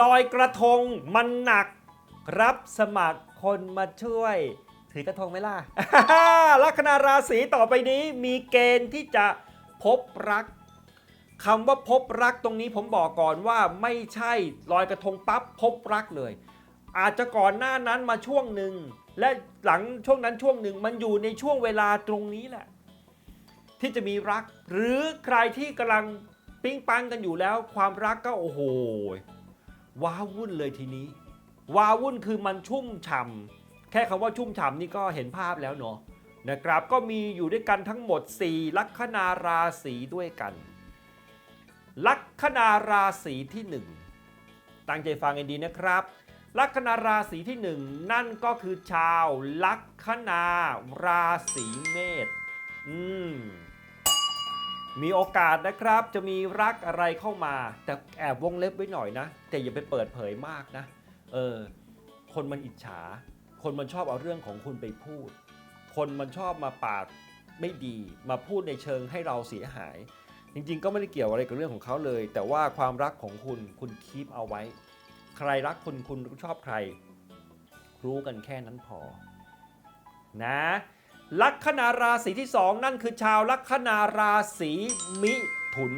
ลอยกระทงมันหนัก รับสมัครคนมาช่วย ถือกระทงไหมล่ะ ลัคนาราศีต่อไปนี้มีเกณฑ์ที่จะพบรักคำว่าพบรักตรงนี้ผมบอกก่อนว่าไม่ใช่ลอยกระทงปั๊บพบรักเลย อาจจะก่อนหน้านั้นมาช่วงหนึ่งและหลังช่วงนั้นช่วงหนึ่งมันอยู่ในช่วงเวลาตรงนี้แหละ ที่จะมีรัก หรือใครที่กำลังปิ๊งปังกันอยู่แล้ว ความรักก็โอ้โห ว้าวุ่นเลยทีนี้ ว้าวุ่นคือมันชุ่มฉ่ำแค่คำว่าชุ่มฉ่ำนี่ก็เห็นภาพแล้วเนาะนะครับก็มีอยู่ด้วยกันทั้งหมด 4 ลัคนาราศีด้วยกัน ลัคนาราศีที่ 1 ตั้งใจฟังให้ดีนะครับ ลัคนาราศีที่ 1 นั่นก็คือชาว ลัคนาราศีเมษอืม มีโอกาสนะครับจะมีรักอะไรเข้ามา แต่แอบวงเล็บไว้หน่อยนะ แต่อย่าไปเปิดเผยมากนะเออคนมันอิจฉา คนมันชอบเอาเรื่องของคุณไปพูด คนมันชอบมาปากไม่ดี มาพูดในเชิงให้เราเสียหาย จริงๆ ก็ไม่ได้เกี่ยวอะไรกับเรื่องของเขาเลย แต่ว่าความรักของคุณคุณคีปเอาไว้ ใครรักคุณคุณชอบใคร รู้กันแค่นั้นพอ นะ ลัคนาราศีที่ 2 นั่นคือชาวลัคนาราศีมิถุน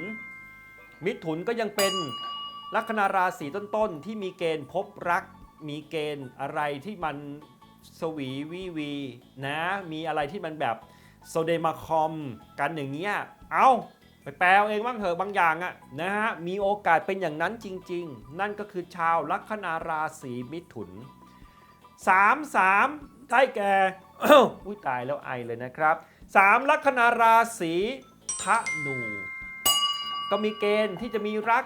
มิถุนก็ยังเป็นลัคนาราศีต้นๆ ที่มีเกณฑ์พบรัก มีเกณฑ์อะไรที่มันสวีวีวีนะ มีอะไรที่มันแบบโซเดมาคอมกันอย่างเงี้ย เอาไปแปลเองบ้างเถอะบางอย่างอะนะฮะ มีโอกาสเป็นอย่างนั้นจริง ๆ นั่นก็คือชาวลัคนาราศีมิถุน 3 3 ได้แก่ อุ้ยตายแล้วไอเลยนะครับ 3 ลัคนาราศีธนู ก็มีเกณฑ์ที่จะมีรัก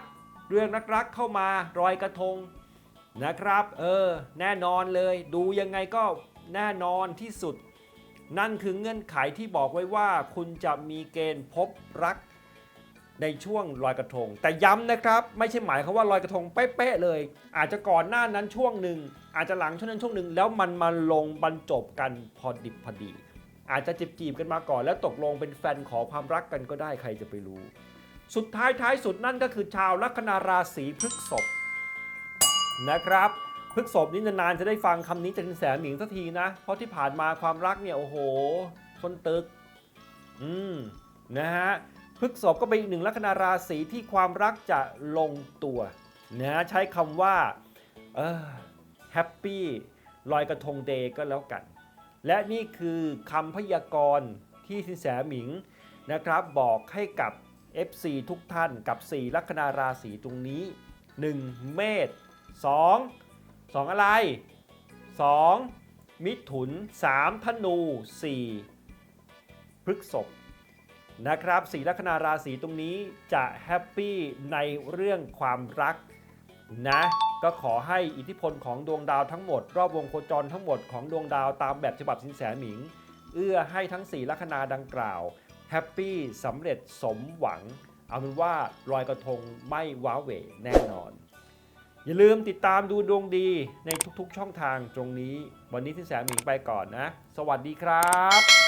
เรื่องรักๆเข้ามารอยกระทงนะครับ เออ แน่นอนเลย ดูยังไงก็แน่นอนที่สุด นั่นคือเงื่อนไขที่บอกไว้ว่า คุณจะมีเกณฑ์พบรัก ในช่วงลอยกระทง แต่ย้ำนะครับ ไม่ใช่หมายความว่าลอยกระทงเป๊ะๆเลย อาจจะก่อนหน้านั้นช่วงหนึ่งอาจจะหลังช่วงนั้นช่วงหนึ่งแล้วมันมาลงบรรจบกันพอดิบพอดี อาจจะจีบจีบๆกันมาก่อน แล้วตกลงเป็นแฟนขอความรักกันก็ได้ใครจะไปรู้ สุดท้ายท้ายสุดนั่นก็คือชาวลัคนาราศีพฤษภนะครับพฤกษภนี่นานๆจะได้ฟังคำนี้จากสินแสหมิงสักทีนะ เพราะที่ผ่านมาความรักเนี่ย โอ้โหทนตึก อืม นะฮะ พฤกษภก็เป็นอีกหนึ่งลัคนาราศีที่ความรักจะลงตัวนะใช้คำว่าเออแฮปปี้ลอยกระทงเดย์ก็แล้วกัน และนี่คือคำพยากรณ์ที่สินแสหมิงนะครับบอกให้กับ FC ทุกท่านกับ 4 ลัคนาราศีตรงนี้ 1 เมษ 2 2 อะไร 2 มิถุน 3 ธนู 4 พฤกษภ นะครับสีลัคนาราศีตรงนี้จะแฮปปี้ในเรื่องความรักนะก็ขอให้อิทธิพลของดวงดาวทั้งหมด รอบวงโคจรทั้งหมดของดวงดาวตามแบบฉบับสินแสหมิง เอื้อให้ทั้ง4ลัคนาดังกล่าวแฮปปี้สำเร็จสมหวัง เอาเป็นว่าลอยกระทงไม่ว้าเหวแน่นอน อย่าลืมติดตามดูดวงดีในทุกๆช่องทางตรงนี้ วันนี้สินแสหมิงไปก่อนนะ สวัสดีครับ